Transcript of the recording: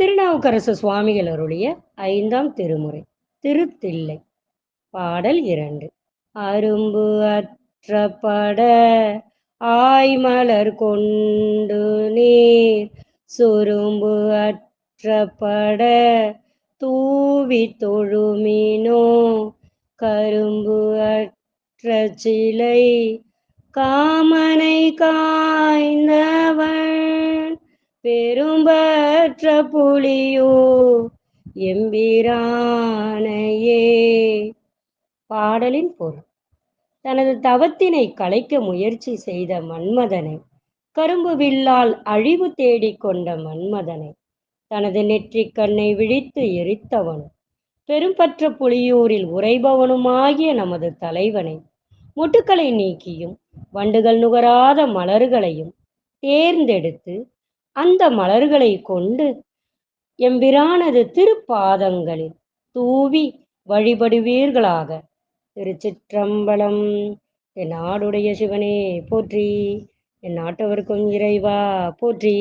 திருநாவுக்கரசு சுவாமிகள் அருளிய ஐந்தாம் திருமுறை திருத்தில்லை. பாடல் இரண்டு. அரும்பு அற்றப்பட ஆய்மலர் கொண்டு நீர். சுரும்பு அற்றப்பட தூவி தொழுமினோ. கரும்பு அற்ற சிலை காமனை கா பெரும்பற்ற புலியோ எம்பிரானையே. பாடலின் பொருள். தனது தவத்தினை கலைக்க முயற்சி செய்த மன்மதனை கரும்பு வில்லால் அழிவு தேடிக் கொண்ட மன்மதனை தனது நெற்றிக் கண்ணை விழித்து எரித்தவனும் பெரும்பற்ற புலியூரில் உறைபவனுமாகிய நமது தலைவனை முட்டுக்களை நீக்கியும் வண்டுகள் நுகராத மலர்களையும் தேர்ந்தெடுத்து அந்த மலர்களை கொண்டு எம்பிரானது திருப்பாதங்களில் தூவி வழிபடுவீர்களாக. திருச்சிற்றம்பலம் என் நாடுடைய சிவனே போற்றி. என் நாட்டவர்க்கும் இறைவா போற்றி.